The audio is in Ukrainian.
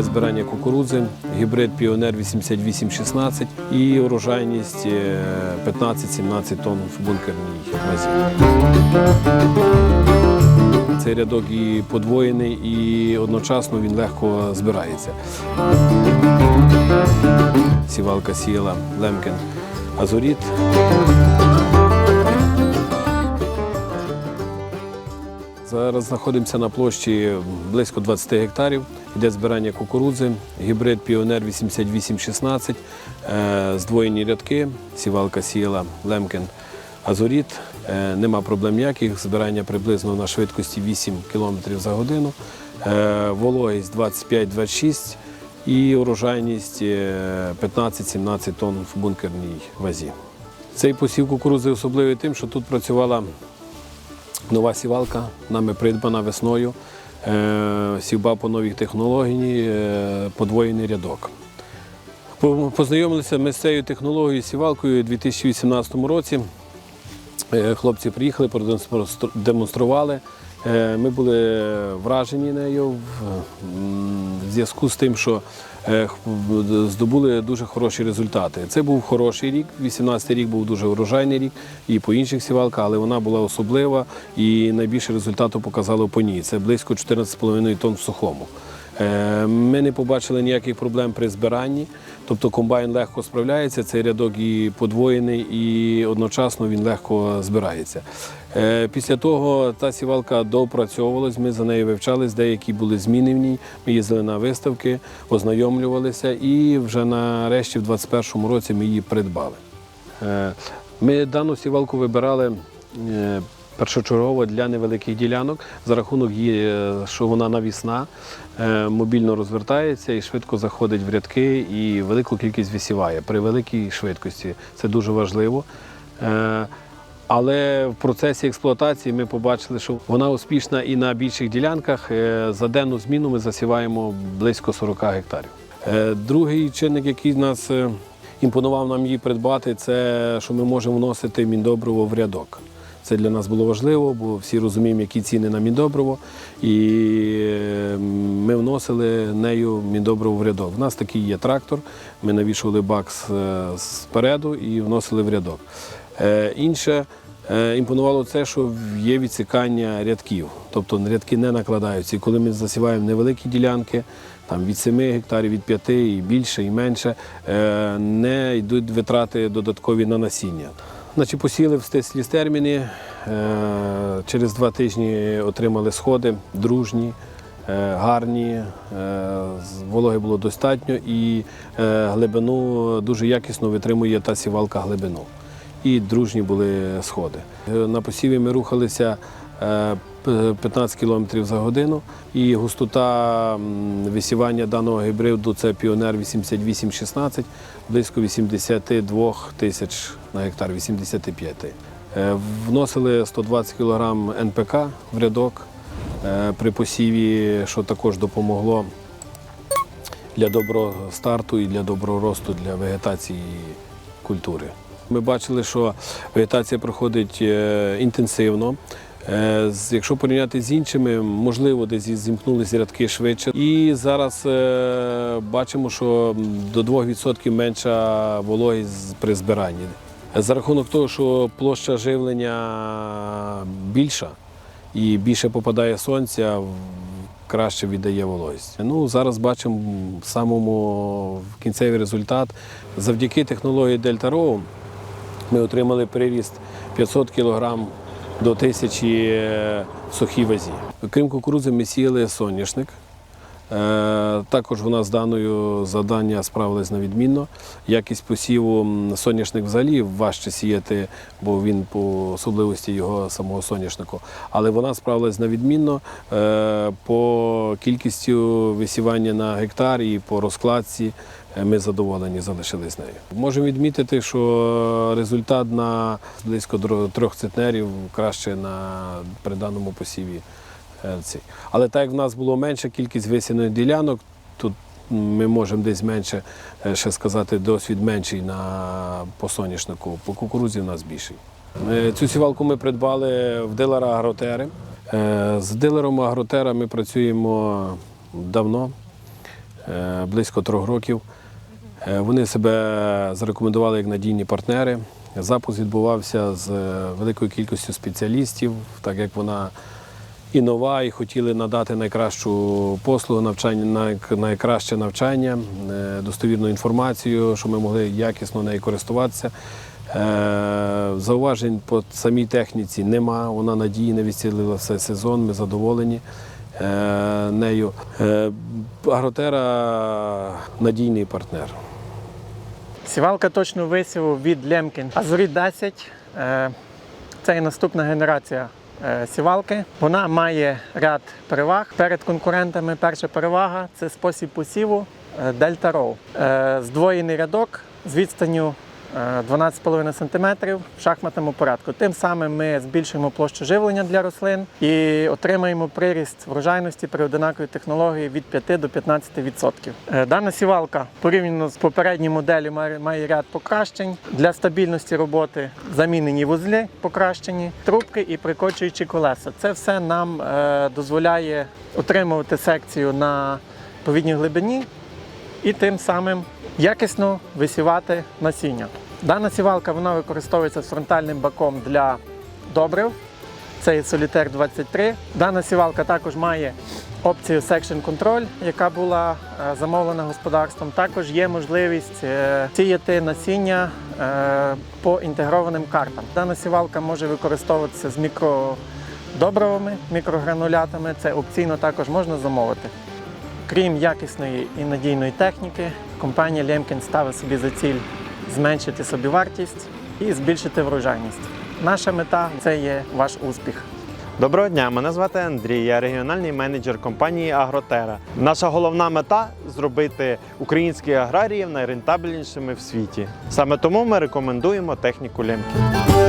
для збирання кукурудзи, гібрид Піонер 8816 і урожайність е, 15-17 тонн в бункерній базі. Цей рядок і подвоєний, і одночасно він легко збирається. Сівалка сіяла Лемкен Азоріт. Зараз знаходимося на площі близько 20 гектарів. Йде збирання кукурудзи, гібрид Піонер 8816, е, здвоєні рядки, сівалка сіяла Лемкен Азоріт. Е, Нема проблем ніяких. Збирання приблизно на швидкості 8 км за годину, Е, вологість 25-26 і урожайність е, 15-17 тонн в бункерній вазі. Цей посів кукурудзи особливий тим, що тут працювала нова сівалка, нами придбана весною. Е, Сівба по новій технології, е, подвоєний рядок. Познайомилися ми з цією технологією сівалкою у 2018 році. Е, Хлопці приїхали, продемонстрували. Е, Ми були вражені нею в зв'язку з тим, що е, здобули дуже хороші результати. Це був хороший рік. 18 рік був дуже урожайний рік і по інших сівалках, але вона була особлива і найбільше результату показало по ній. Це близько 14,5 тонн в сухому. Е, Ми не побачили ніяких проблем при збиранні, тобто комбайн легко справляється, цей рядок і подвоєний, і одночасно він легко збирається. Е, Після того та сівалка доопрацьовувалась, ми за нею вивчались, деякі були зміни в ній. Ми їздили на виставки, ознайомлювалися і вже нарешті в 2021 році ми її придбали. Е, Ми дану сівалку вибирали е, першочергово для невеликих ділянок за рахунок її, що вона навісна, мобільно розвертається і швидко заходить в рядки і велику кількість висіває при великій швидкості. Це дуже важливо. Але в процесі експлуатації ми побачили, що вона успішна і на більших ділянках. Е, За денну зміну ми засіваємо близько 40 гектарів. Е, Другий чинник, який нас е, імпонував нам її придбати, це що ми можемо вносити міндобриво в рядок. Це для нас було важливо, бо всі розуміємо, які ціни на міндобриво. І ми вносили нею міндобриво в рядок. У нас такий є трактор. Ми навішували бак спереду і вносили в рядок. Е, Інше е, імпонувало це, що є відсікання рядків, тобто рядки не накладаються. І коли ми засіваємо невеликі ділянки, там від 7 гектарів, від 5 і більше, і менше, е, не йдуть витрати додаткові на насіння. Значить, посіли в стислі терміни, через два тижні отримали сходи дружні, гарні, вологи було достатньо і глибину дуже якісно витримує та сівалка глибину. І дружні були сходи. Е, На посіві ми рухалися е, 15 км за годину, і густота висівання даного гібриду це Піонер 8816, близько 82 тисяч на гектар, 85. Е, Вносили 120 кг НПК в рядок е, при посіві, що також допомогло для доброго старту і для доброго росту для вегетації культури. Ми бачили, що вегетація проходить е, інтенсивно. Е, Якщо порівняти з іншими, можливо, десь зімкнулися рядки швидше. І зараз е, бачимо, що до 2% менша вологість при збиранні. За рахунок того, що площа живлення більша і більше попадає сонця, краще віддає вологість. Ну, зараз бачимо самому кінцевий результат. Завдяки технології Delta Row ми отримали приріст 500 кг до 1000 в сухій вазі. Крім кукурудзи, ми сіяли соняшник. Е, Також вона з даною завдання справилась на відмінно. Якість посіву соняшник взагалі важче сіяти, бо він по особливості його самого соняшнику. Але вона справилась на відмінно Е, по кількістю висівання на гектар і по розкладці. е, Ми задоволені залишились нею. Можемо відмітити, що результат на близько трьох центнерів краще на при даному посіві. Але так як в нас було менша кількість висіяних ділянок, тут ми можемо десь менше е, ще сказати, досвід менший на по соняшнику. По кукурудзі в нас більший. Е, Цю сівалку ми придбали в дилера Агротери. Е, З дилером Агротера ми працюємо давно. близько трьох років. Вони себе зарекомендували як надійні партнери. Запуск відбувався з великою кількістю спеціалістів, так як вона і нова, і хотіли надати найкращу послугу, навчання, най- найкраще навчання, е, достовірну інформацію, щоб ми могли якісно нею користуватися. Е, Зауважень по самій техніці нема, вона надійна, відцілила все сезон, ми задоволені е, нею. Агротера надійний партнер. Сівалка точно висіву від Лемкін Азурі 10. Е, Це є наступна генерація сівалки. Вона має ряд переваг перед конкурентами. Перша перевага це спосіб посіву Дельта Row. Е, Здвоєний рядок з відстанню е, 12,5 см в шахматному порядку. Тим самим ми збільшуємо площу живлення для рослин і отримаємо приріст врожайності при одинаковій технології від 5 до 15%. Е, Дана сівалка порівняно з попередньою моделлю має, має ряд покращень для стабільності роботи. Замінені вузли покращені, трубки і прикочуючі колеса. Це все нам е, дозволяє отримувати секцію на повідній глибині і тим самим якісно висівати насіння. Дана сівалка вона використовується з фронтальним баком для добрив. Це є Solitaire 23. Дана сівалка також має опцію Section Control, яка була е, замовлена господарством. Також є можливість е, сіяти насіння е, по інтегрованим картам. Дана сівалка може використовуватися з мікродобривами, мікрогранулятами. Це опційно також можна замовити. Крім якісної і надійної техніки, компанія Lemkin ставить собі за ціль зменшити собівартість і збільшити врожайність. Наша мета це є ваш успіх. Доброго дня, мене звати Андрій, я регіональний менеджер компанії Агротера. Наша головна мета зробити українських аграріїв найрентабельнішими в світі. Саме тому ми рекомендуємо техніку Лемкі.